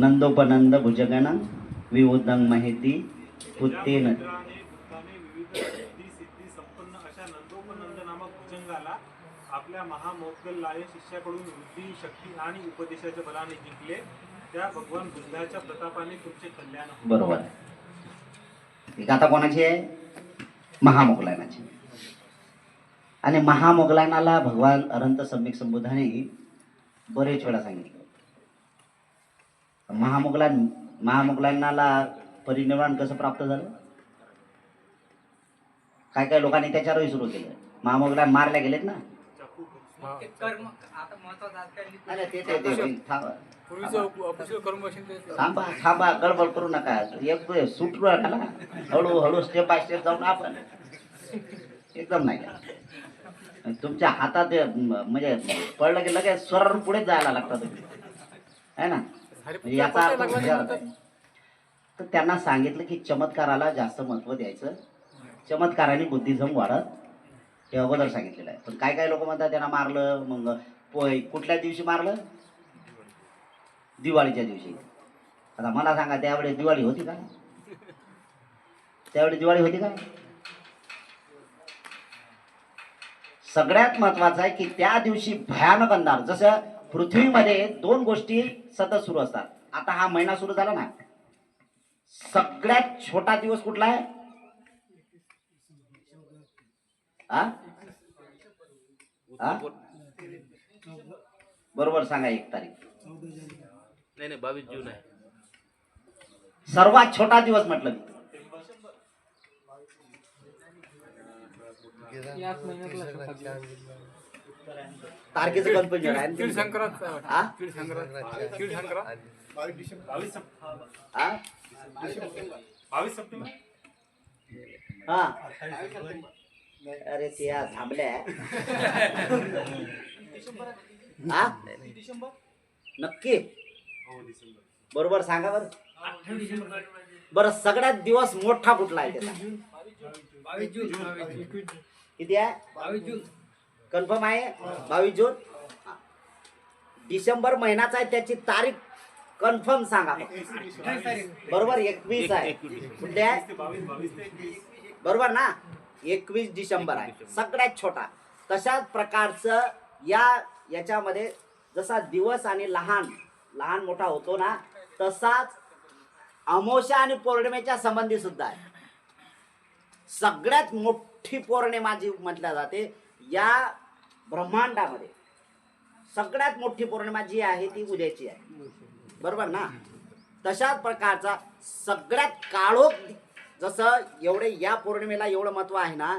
नंदोपनंद भुजगण विउदंग माहिती पुत्तीन आपल्या महामोगल लाय संपन्न अशा नंदोपनंद नामक आपल्या शिष्याकडून वृद्धी शक्ती आणि उपदेशाच्या बलाने जिंकले त्या भगवान बुद्धाच्या प्रतापाने तुमचे कल्याण बरोबर. आहे गाथा कोणाची आहे? महामोगलायनाची. आणि महामोगलायनाला भगवान अनंत सम्यक संबोधाने बरेच वेळा सांगितलं. महामोगलान महामोगलायनाला परिनिर्वाण कसं प्राप्त झालं? काय काय लोकांनी त्याच्यावरही सुरू केलं? महामोगला मारल्या गेलेत ना? थांबा. थांबा थांबा गडबड करू नका. एक सुटू नका ना हळूहळू स्टेप बाय स्टेप जाऊन आपण एकदम नाही तुमच्या हातात म्हणजे पडलं की लगेच स्वर पुढे जायला लागतं तुम्ही. है ना? याचा अर्थ आहे. तर त्यांना सांगितलं की चमत्काराला जास्त महत्त्व द्यायचं. चमत्काराने बुद्धिझम वाढत. हे अगोदर सांगितलेलं आहे. पण काय काय लोक म्हणतात त्यांना मारलं मग पोय कुठल्या दिवशी मारलं? दिवाळीच्या दिवशी. आता मला सांगा त्यावेळी दिवाळी होती का? त्यावेळी दिवाळी होती का? सगळ्यात महत्वाचं आहे की त्या दिवशी भयानक अंधार. जसं पृथ्वीमध्ये दोन गोष्टी सतत सुरू असतात. आता हा महिना सुरू झाला ना. सगळ्यात छोटा दिवस कुठला आहे? बरोबर सांगा एक तारीख. नाही नाही बावीस जून आहे. सर्वात छोटा दिवस म्हटलं मी. याच तारखेचं कन्फ्युजन आहे तीळ संक्रांत हा? तीळ संक्रांत तीळ संक्रांत बावीस सप- हा? बावीस सप्टेंबर. हा. अरे त्या थांबल्या. हा नक्की. हो डिसेंबर बरोबर सांगा बरं. बरं सगळ्यात दिवस मोठा कुठला आहे त्याचा? बावीस जून. किती आहे? बावीस जून. कन्फर्म आहे? बावीस जून डिसेंबर महिन्याचा आहे त्याची तारीख कन्फर्म सांगा बरोबर एकवीस आहे. कुठली आहे? बरोबर ना? एकवीस डिसेंबर आहे. सगळ्यात छोटा. तशाच प्रकारचं या याच्यामध्ये जसा दिवस आणि लहान लहान मोठा होतो ना तसाच अमोशा आणि पौर्णिमेच्या संबंधी सुद्धा आहे. सगळ्यात मोठी पौर्णिमा जी म्हटल्या जाते या ब्रह्मांडामध्ये सगळ्यात मोठी पौर्णिमा जी आहे ती उद्याची आहे. बरोबर ना? तशाच प्रकारचा सगळ्यात काळोख जसं एवढे या पौर्णिमेला एवढं महत्त्व आहे ना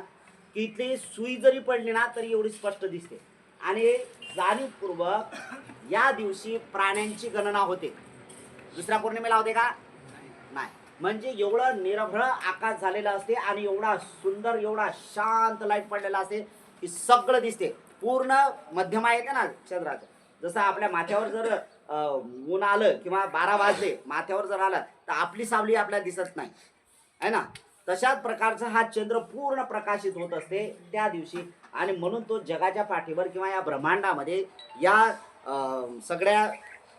की इथली सुई जरी पडली ना तरी एवढी स्पष्ट दिसते. आणि जाणीवपूर्वक या दिवशी प्राण्यांची गणना होते. दुसऱ्या पौर्णिमेला होते का? नाही. म्हणजे एवढं निरभ्र आकाश झालेलं असते आणि एवढा सुंदर एवढा शांत लाइट पडलेला असते. की सगळं दिसते. पूर्ण मध्यमा येते ना चंद्राचं जसं आपल्या माथ्यावर जर ऊन आलं किंवा बारा वाजले माथ्यावर जर आलं तर आपली सावली आपल्याला दिसत नाही. आहे ना? तशाच प्रकारचा हा चंद्र पूर्ण प्रकाशित होत असते त्या दिवशी. आणि म्हणून तो जगाच्या पाठीवर किंवा या ब्रह्मांडामध्ये या सगळ्या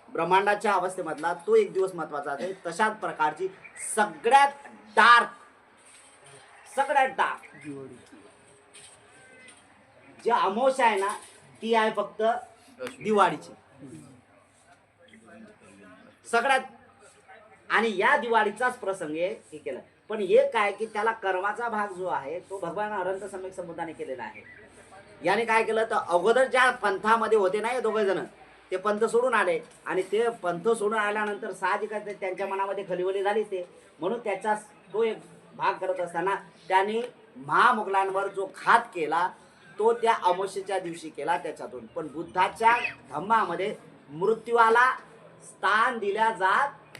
ब्रह्मांडाच्या अवस्थेमधला तो एक दिवस महत्त्वाचा आहे. तशाच प्रकारची सगळ्यात डार्क सगळ्यात डार्क जी अमावस्या आहे ना ती आहे फक्त दिवाळीची. सगळ्यात आणि या दिवाळीचाच प्रसंग आहे हे केलं. पण हे काय की त्याला कर्माचा भाग जो आहे तो भगवान अनंत सम्यक संबोधाने केलेला आहे. याने काय केलं तर अगोदर ज्या पंथामध्ये होते ना हे दोघे जण ते पंथ सोडून आले. आणि ते पंथ सोडून आल्यानंतर साहजिकच त्यांच्या मनामध्ये खलीवली झाली ते. म्हणून त्याचा तो एक भाग करत असताना त्यांनी महामुघलांवर जो घात केला तो त्या अमावस्येच्या दिवशी केला त्याच्यातून. पण बुद्धाच्या धम्मामध्ये मृत्यूला स्थान दिल्या जात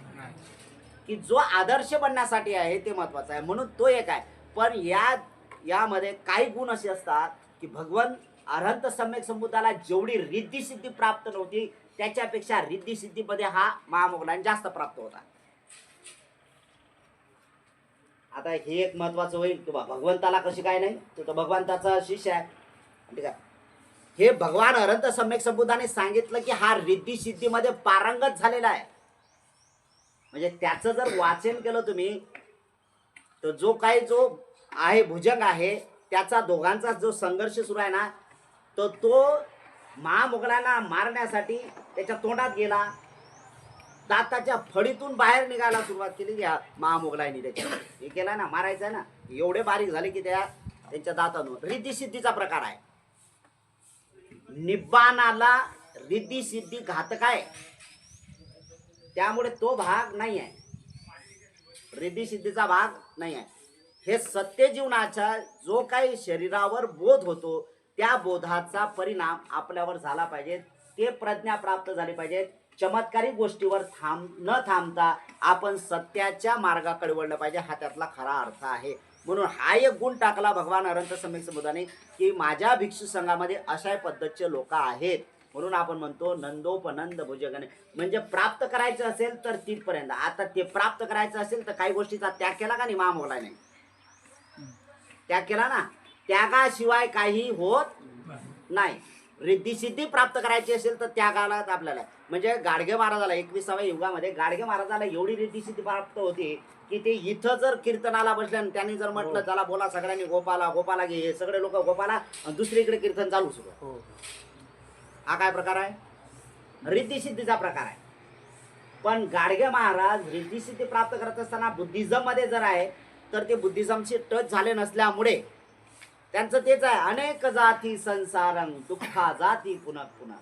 की जो आदर्श बनण्यासाठी आहे ते महत्वाचं आहे. म्हणून तो एक आहे. पण या यामध्ये काही गुण असे असतात की भगवंत अरहंत सम्यक संबुद्धाला जेवढी रिद्धी सिद्धी प्राप्त नव्हती त्याच्यापेक्षा रिद्धी सिद्धीमध्ये हा महामोगलांना जास्त प्राप्त होता. आता हे एक महत्वाचं होईल की बा भगवंताला कशी काय नाही? तो तर भगवंताचा शिष्य आहे. ठीक आहे. हे भगवान अनंत सम्यक संबुद्धाने सांगितलं की हा रिद्धी सिद्धीमध्ये पारंगत झालेला आहे. म्हणजे त्याचं जर वाचन केलं तुम्ही तर जो काही जो आहे भुजंग आहे त्याचा दोघांचा जो संघर्ष सुरू आहे ना तर तो महामुघलांना मारण्यासाठी त्याच्या तोंडात गेला. दाताच्या फडीतून बाहेर निघायला सुरुवात केली या महामुघलांनी त्याच्या हे केला ना मारायचं आहे ना. एवढे बारीक झाले की त्या त्यांच्या दातांवर. रिद्धी सिद्धीचा प्रकार आहे. निब्बाणाला रिद्धी सिद्धी घातक आहे. त्यामुळे तो भाग नाही आहे. रिद्धी सिद्धीचा भाग नाही आहे. हे सत्य जीवनाचा जो काही शरीरावर बोध होतो त्या बोधाचा परिणाम आपल्यावर झाला पाहिजे. ते प्रज्ञा प्राप्त झाली पाहिजे. चमत्कारिक गोष्टीवर थांब न थांबता आपण सत्याच्या मार्गाकडे वळलं पाहिजे. हा त्यातला खरा अर्थ आहे. म्हणून हा एक गुण टाकला भगवान अनंत सम्यक समुदाने की माझ्या भिक्षू संघामध्ये अशा पद्धतीचे लोक आहेत. म्हणून आपण म्हणतो नंदोपनंद भुजगणे. म्हणजे प्राप्त करायचं असेल तर तिथपर्यंत आता ते प्राप्त करायचं असेल तर काही गोष्टीचा त्याग केला का नाही? महामोगला नाही. त्याग केला ना? त्यागाशिवाय काही होत नाही. रिद्धी सिद्धी प्राप्त करायची असेल तर त्यागाला आपल्याला. म्हणजे गाडगे महाराजाला एकविसाव्या युगामध्ये गाडगे महाराजाला एवढी रिद्धी सिद्धी प्राप्त होती की ते इथं जर कीर्तनाला बसले आणि त्यांनी जर म्हटलं चला बोला सगळ्यांनी गोपाला गोपाला घे हे सगळे लोक गोपाला आणि दुसरीकडे कीर्तन चालू सुरू हो. हा काय प्रकार आहे? रिद्धी सिद्धीचा प्रकार आहे. पण गाडगे महाराज रिद्धी सिद्धी प्राप्त करत असताना बुद्धिझममध्ये जर आहे तर ते बुद्धिझमशी टच झाले नसल्यामुळे त्यांचं तेच आहे अनेक जाती संसारंग दुःखा जाती पुन्हा पुन्हा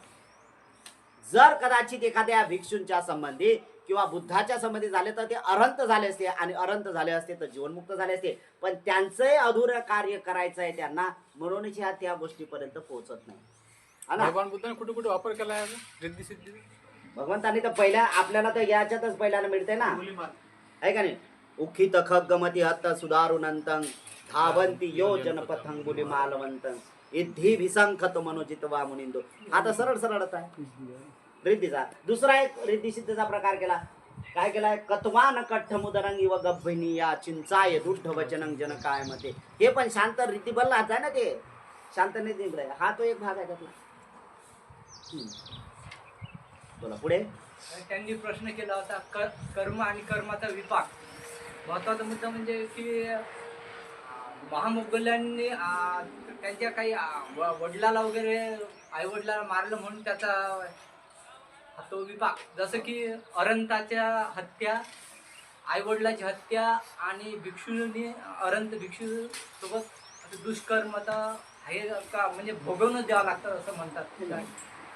जर कदाचित एखाद्या भिक्षूंच्या संबंधी किंवा बुद्धाच्या संबंधी झाले तर ते अरंत झाले असते आणि अरंत झाले असते तर जीवनमुक्त झाले असते. पण त्यांचंही अधुरं कार्य करायचं आहे त्यांना म्हणूनच ह्या त्या गोष्टीपर्यंत पोहोचत नाही. हा? भगवान बुद्धाने कुठे कुठे वापर केला आहे? रिद्धी सिद्धी? भगवंतानी तर पहिल्या आपल्याला तर याच्यातच पहिल्याला मिळते ना? आहे का नाही? उखित खगमती हत सुधारुनंतं धावंती योजन पथंगुली मालवंतं इद्धी भिसंखत मनोजित वा मुनिंदो हा तर सरळ सरळच आहे. रिद्धीचा. दुसरा एक रिद्धी सिद्धीचा प्रकार केला. काय केलाय कत्वान कठ्ठ मुदरंगी व गभ्भिनी या चिंचाय दुष्ट वचनंग जन काय मते हे पण शांत रीती बल्लाच आहे ना ते? शांत नाही जिंकलाय हा तो एक भाग आहे त्यातला. बोला पुढे. त्यांनी प्रश्न केला होता कर्म आणि कर्माचा विपाक. महत्त्वाचा मुद्दा म्हणजे की अं, महामोगल्यांनी त्यांच्या काही वडिलाला वगैरे आई वडिलाला मारलं म्हणून त्याचा तो विभाग जसं की अरंताच्या हत्या आई वडिलाची हत्या आणि भिक्षूने अरंत भिक्षू सोबत दुष्कर्म दुष्कर्मता हे का म्हणजे भोगवणं द्यावं लागतं असं म्हणतात.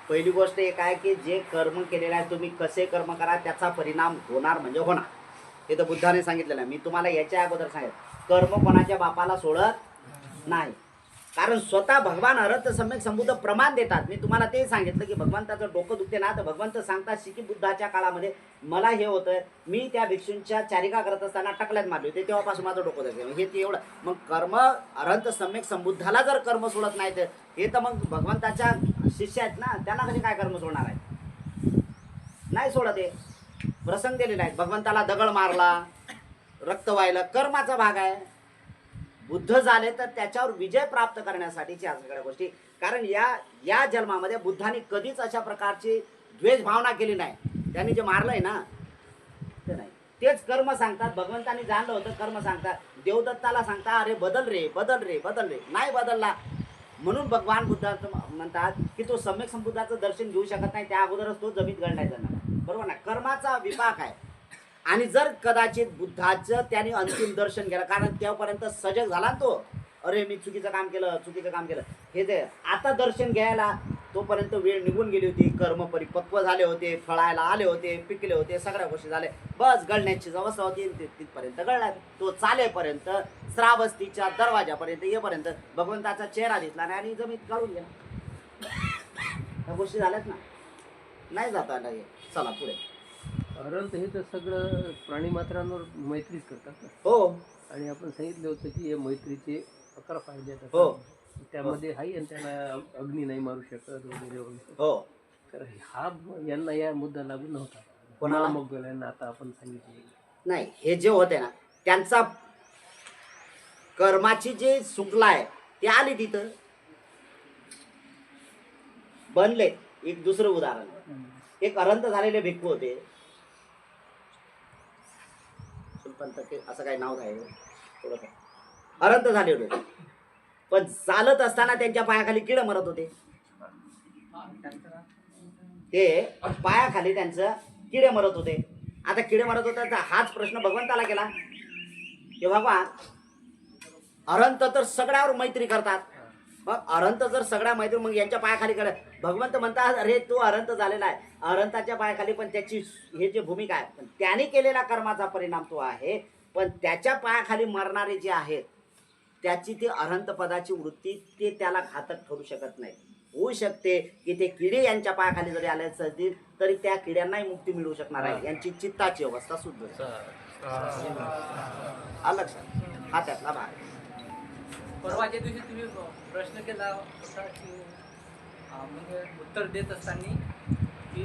पहिली गोष्ट एक आहे की जे कर्म केलेलं आहे तुम्ही कसे कर्म करा त्याचा परिणाम होणार म्हणजे होणार. हे तर बुद्धाने सांगितलेलं आहे. मी तुम्हाला याच्या अगोदर सांगेल कर्म कोणाच्या बापाला सोडत नाही. कारण स्वतः भगवान अरथ सम्यक संबुद्ध प्रमाण देतात. मी तुम्हाला ते सांगितलं की भगवंताचं डोकं दुखते ना तर भगवंत सांगतात शिकी बुद्धाच्या काळामध्ये मला हे होतं मी त्या भिक्षूंच्या चारिका करत असताना टकल्यात मारली होते. तेव्हापासून माझं डोकं दुखते हे ते एवढं. मग कर्म अरंत सम्यक संबुद्धाला जर कर्म सोडत नाही तर हे तर मग भगवंताच्या शिष्य आहेत ना त्यांना कसे काय कर्म सोडणार आहे? नाही सोडत हे. प्रसंग दिलेला आहे भगवंताला दगड मारला रक्त वाहिलं कर्माचा भाग आहे. बुद्ध झाले तर त्याच्यावर विजय प्राप्त करण्यासाठीच्या या सगळ्या गोष्टी. कारण या या जन्मामध्ये बुद्धाने कधीच अशा प्रकारची द्वेष भावना केली नाही. त्यांनी जे मारलंय ना ते नाही. तेच कर्म सांगतात. भगवंतानी जाणलं होतं कर्म सांगतात. देवदत्ताला सांगता अरे बदल रे बदल रे बदल रे. नाही बदलला. म्हणून भगवान बुद्धाचं म्हणतात की तो सम्यक संबुद्धाचं दर्शन घेऊ शकत नाही. त्या अगोदरच तो जमीत गळलाय जाणार बरोबर ना? कर्माचा विभाग आहे. आणि जर कदाचित बुद्धाचं त्याने अंतिम दर्शन केलं कारण तेव्हापर्यंत सजग झाला ना तो. अरे मी चुकीचं काम केलं चुकीचं काम केलं. हे ते आता दर्शन घ्यायला तोपर्यंत वेळ निघून गेली होती. कर्म परिपक्व झाले होते फळायला आले होते पिकले होते सगळ्या गोष्टी झाल्या. बस गळण्याची अवस्था होती ते तिथपर्यंत गळला. तो चालेपर्यंत श्रावस्तीच्या दरवाजापर्यंत येपर्यंत भगवंताचा चेहरा दिसला नाही आणि जमीन काढून गेला. त्या गोष्टी झाल्यात ना. नाही जाता आलं हे. चला पुढे. अरंत हे तर सगळं प्राणीमात्रांवर मैत्रीच करतात ना. हो. आणि आपण सांगितलं होतं की या मैत्रीचे अकरा फायदे आहेत. हो. त्यामध्ये हाही आणि त्यांना अग्नी नाही मारू शकत वगैरे वगैरे. हो. तर हा यांना या मुद्दा लागू नव्हता. कोणाला? मग यांना आता आपण सांगितले. नाही हे जे होते ना त्यांचा कर्माची जे सुटला आहे ते आली तिथं. बनले एक दुसरं उदाहरण. एक अरंत झालेले भिक्खू होते. असं काही नाव थोडं अरंत झाले होते. पण चालत असताना त्यांच्या पायाखाली किड मरत होते. ते पायाखाली त्यांचं किडे मरत होते. आता किडे मरत होते तर हाच प्रश्न भगवंताला केला. की भगवान अरंत तर सगळ्यावर मैत्री करतात. मग अरंत जर सगळ्या मैत्री मग यांच्या पायाखाली कर भगवंत म्हणतात अरे तू अरंत झालेला आहे. अरंताच्या पायाखाली पण त्याची हे जे भूमिका आहे पण त्याने केलेल्या कर्माचा परिणाम तो आहे. पण त्याच्या पायाखाली मरणारे जे आहेत त्याची ती अरंत पदाची वृत्ती ते त्याला घातक ठरू शकत नाही. होऊ शकते की ते किडे यांच्या पायाखाली जरी आले असतील तरी त्या किड्यांनाही मुक्ती मिळू शकणार आहे. यांची चित्ताची अवस्था सुद्धा आलं हा त्यातला भाग. परवाच्या दिवशी तुम्ही प्रश्न केला होता की म्हणजे उत्तर देत असताना की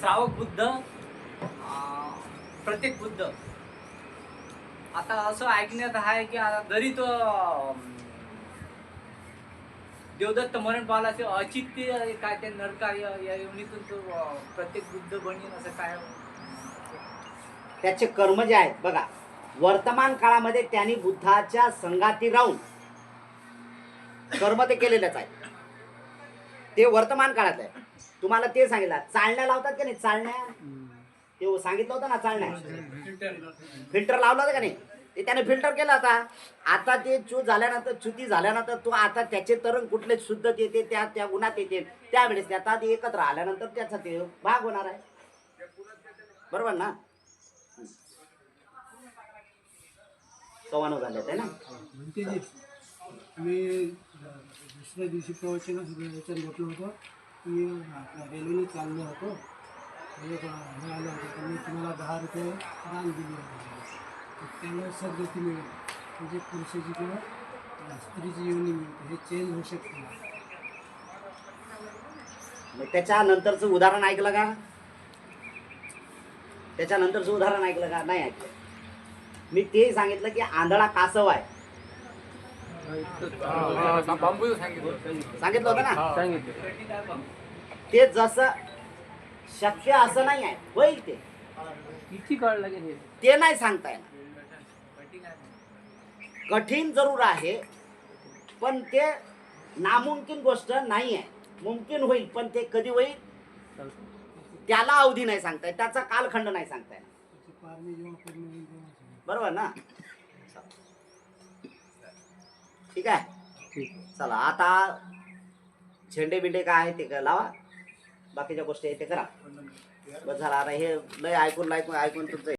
श्रावक बुद्ध प्रत्येक बुद्ध. आता असं ऐकण्यात आहे की जरी तो देवदत्त मरण पावला असे अचित्य काय ते नरका या या योनीतून तो प्रत्येक बुद्ध बनेन असं काय त्याचे कर्म जे आहेत बघा वर्तमान काळामध्ये त्यांनी बुद्धाच्या संघातील राहून कर्म ते केलेलेच आहे ते वर्तमान काळात आहे. तुम्हाला ते सांगितलं. चालण्या लावतात का नाही? चालण्या? ते सांगितलं होतं ना चालण्या. फिल्टर लावलं होता का नाही? ते त्याने फिल्टर केलं आता. आता ते चू झाल्यानंतर चुती झाल्यानंतर तो आता त्याचे तरंग कुठले? शुद्ध येते त्या त्या गुणात येते त्यावेळेस ते आता ते एकत्र आल्यानंतर त्याचा ते भाग होणार आहे. बरोबर ना? सव्वानव झाले आहे ना? म्हणते जे मी दुसऱ्या दिवशी प्रवचन याच्यात म्हटलं होतं की आपल्या रेल्वेने चाललो होतो. एक हे आलं होतं त्यांनी तुम्हाला दहा रुपये दान दिले होते. त्याला सद्गती मिळेल म्हणजे पुरुषाची किंवा स्त्रीची योनी मिळते हे चेंज होऊ शकते मग त्याच्यानंतरचं उदाहरण ऐकलं का? त्याच्यानंतरचं उदाहरण ऐकलं का? नाही ऐकलं. मी ते सांगितलं की आंधळा कासव आहे. सांगितलं. होतं ना? सांगितलं. ते जसं शक्य असं नाही आहे होईल ते. किती काळ लागेल हे? ते नाही सांगता येणार. कठीण जरूर आहे पण ते नामुमकिन गोष्ट नाही आहे. मुमकिन होईल पण ते कधी होईल. त्याला अवधी नाही सांगता येत त्याचा कालखंड नाही सांगता बरोबर ना? ठीक आहे? चला आता झेंडे बिंडे काय आहे ते काय लावा. बाकीच्या गोष्टी आहे ते करा. बस झाला आता हे लय ऐकून ऐकून ऐकून तुमचं